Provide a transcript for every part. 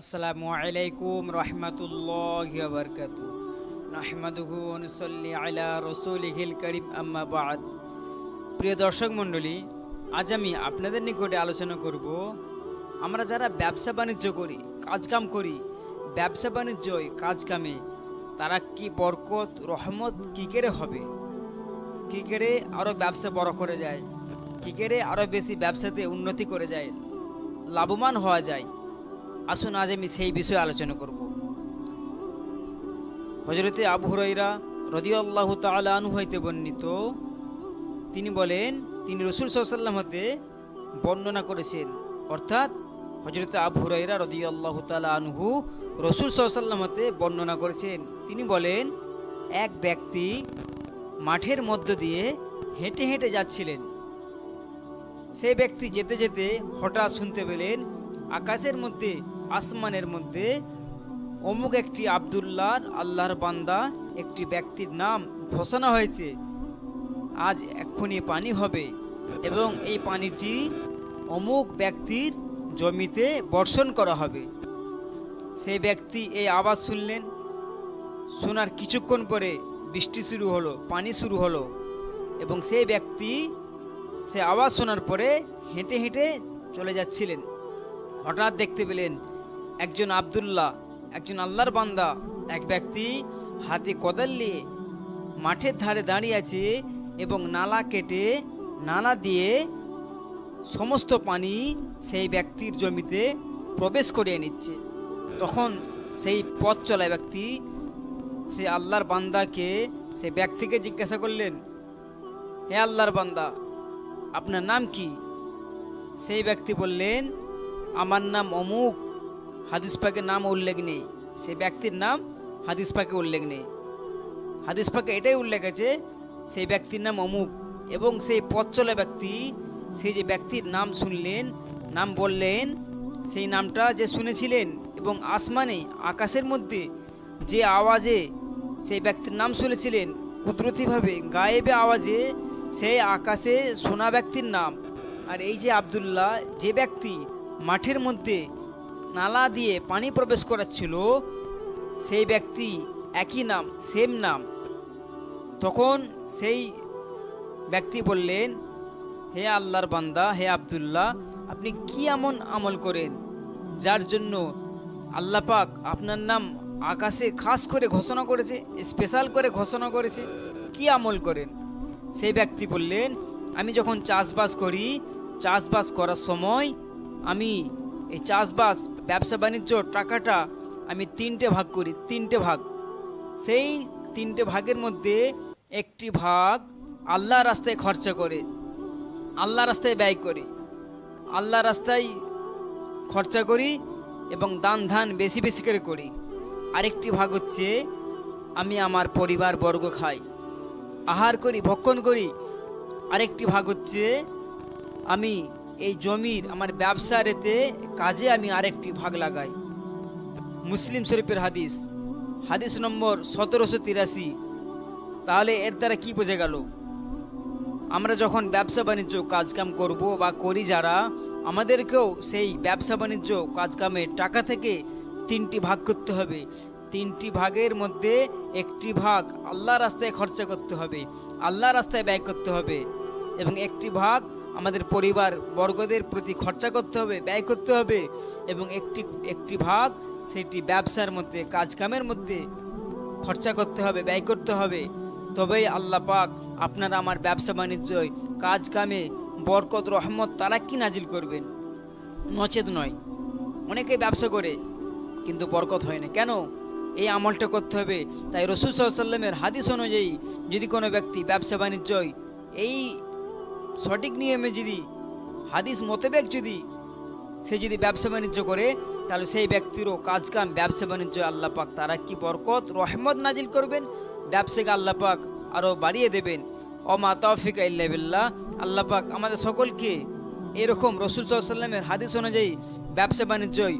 আসসালামু আলাইকুম রহমতুল্লাহ বরকাত নাহমাদুহু অনুসল্লি আলা রসুলিহিল করিম, আম্মা বাদ। প্রিয় দর্শক মণ্ডলী, আজ আমি আপনাদের নিকটে আলোচনা করব, আমরা যারা ব্যবসা বাণিজ্য করি, কাজকাম করি, ব্যবসা বাণিজ্য কাজকামে, তারা কি বরকত, রহমত, কী করে হবে? কী করে আরও ব্যবসা বড় করে যায়? কী করে আরও বেশি ব্যবসাতে উন্নতি করে যায়? লাভবান হওয়া যায়? আসুন, আজ আমি সেই বিষয়ে আলোচনা করব। হজরতে আবু হুরাইরা রদিয়াল্লাহ তাআলা আনহু হইতে বর্ণিত, তিনি বলেন, তিনি রসুল সাল্লাম হতে বর্ণনা করেছেন। অর্থাৎ হজরতে আবু হুরাইরা রদিয়াল্লাহ তাআলা আনহু রসুল সাল্লাম হতে বর্ণনা করেছেন। তিনি বলেন, এক ব্যক্তি মাঠের মধ্য দিয়ে হেঁটে হেঁটে যাচ্ছিলেন। সেই ব্যক্তি যেতে যেতে হঠাৎ শুনতে পেলেন, আকাশের মধ্যে আসমানের মধ্যে অমুক একটি আবদুল্লাহর আল্লাহর বান্দা একটি ব্যক্তির নাম ঘোষণা হয়েছে। আজ এক্ষুনি পানি হবে এবং এই পানিটি অমুক ব্যক্তির জমিতে বর্ষণ করা হবে। সেই ব্যক্তি এই আওয়াজ শুনলেন। শোনার কিছুক্ষণ পরে বৃষ্টি শুরু হলো, পানি শুরু হলো এবং সেই ব্যক্তি সে আওয়াজ শোনার পরে হেঁটে হেঁটে চলে যাচ্ছিলেন। হঠাৎ দেখতে পেলেন একজন আবদুল্লাহ, একজন আল্লাহর বান্দা, এক ব্যক্তি হাতে কোদাল নিয়ে মাঠের ধারে দাঁড়িয়ে আছে এবং নালা কেটে নালা দিয়ে সমস্ত পানি সেই ব্যক্তির জমিতে প্রবেশ করিয়ে নিচ্ছে। তখন সেই পথ চলা ব্যক্তি সে আল্লাহর বান্দাকে সে ব্যক্তিকে জিজ্ঞাসা করলেন, হে আল্লাহর বান্দা, আপনার নাম কি? সেই ব্যক্তি বললেন, আমার নাম অমুক হাদিস পাকের নাম উল্লেখ নেই। সেই ব্যক্তির নাম হাদিস পাকে উল্লেখ নেই। হাদিস পাকে এটাই উল্লেখ আছে, সেই ব্যক্তির নাম অমুক এবং সেই পথ চলা ব্যক্তি, সেই যে ব্যক্তির নাম শুনলেন, নাম বললেন, সেই নামটা যে শুনেছিলেন এবং আসমানে, আকাশের মধ্যে যে আওয়াজে সেই ব্যক্তির নাম শুনেছিলেন, কুদরতিভাবে, গায়েবে আওয়াজে সেই আকাশে শোনা ব্যক্তির নাম। আর এই যে আবদুল্লাহ, যে ব্যক্তি মাঠের মধ্যে নালা দিয়ে পানি প্রবেশ করাচ্ছিল, সেই ব্যক্তি একই নাম সেম নাম। তখন সেই ব্যক্তি বললেন, হে আল্লাহর বান্দা, হে আবদুল্লাহ, আপনি কি এমন আমল করেন যার জন্য আল্লাহ পাক আপনার নাম আকাশে খাস করে ঘোষণা করেছে স্পেশাল করে ঘোষণা করেছে? কি আমল করেন? সেই ব্যক্তি বললেন, আমি যখন চাষবাস করি, চাষবাস করার সময় আমি এই চাষবাস, ব্যবসা, বাণিজ্য, টাকাটা আমি তিনটে ভাগ করি, তিনটে ভাগ। সেই তিনটে ভাগের মধ্যে একটি ভাগ আল্লাহ রাস্তায় খরচা করে, আল্লাহ রাস্তায় ব্যয় করি। আল্লাহ রাস্তায় খরচা করি এবং দান ধান বেশি বেশি করে করি। আরেকটি ভাগ হচ্ছে আমি আমার পরিবার বর্গ খাই, আহার করি, ভক্ষণ করি। আরেকটি ভাগ হচ্ছে আমি এই জমির আমার ব্যবসার এতে কাজে আমি আরেকটি ভাগ লাগাই। মুসলিম শরীফের হাদিস হাদিস নম্বর সতেরোশো তিরাশি। তাহলে এর দ্বারা কি বোঝা গেল? আমরা যখন ব্যবসা বাণিজ্য কাজকাম করব বা করি যারা, আমাদেরকেও সেই ব্যবসা বাণিজ্য কাজকামের টাকা থেকে তিনটি ভাগ করতে হবে। তিনটি ভাগের মধ্যে একটি ভাগ আল্লাহ রাস্তায় খরচা করতে হবে আল্লাহ রাস্তায় ব্যয় করতে হবে এবং একটি ভাগ আমাদের পরিবার বর্গদের প্রতি খরচা করতে হবে, ব্যয় করতে হবে এবং একটি একটি ভাগ সেটি ব্যবসার মধ্যে, কাজকামের মধ্যে খরচা করতে হবে, ব্যয় করতে হবে। তবেই আল্লাহ পাক আপনারা আমার ব্যবসা বাণিজ্যই কাজ কামে বরকত, রহমত তারা কি নাজিল করবেন? নচেত নয়। অনেকে ব্যবসা করে, কিন্তু বরকত হয় না। কেন? এই আমলটা করতে হবে। তাই রসুল সাল্লামের হাদিস অনুযায়ী যদি কোনো ব্যক্তি ব্যবসা বাণিজ্যই এই সঠিক নিয়মে যদি হাদিস মোতাবেক যদি সে যদি ব্যবসা বাণিজ্য করে, তাহলে সেই ব্যক্তিরও কাজকাম, ব্যবসা বাণিজ্য আল্লাহ পাক তারা কি বরকত, রহমত নাজিল করবেন। ব্যবসাকে আল্লাহ পাক আরও বাড়িয়ে দেবেন। অমা তৌফিক ইল্লাবিল্লাহ আল্লাহ পাক আমাদের সকলকে এরকম রসুল সাল্লামের হাদিস অনুযায়ী ব্যবসা বাণিজ্যই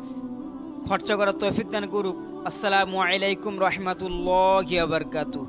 খরচা করার তৌফিক দান করুক। আসসালামু আলাইকুম রহমতুল্লাহ বারকাতু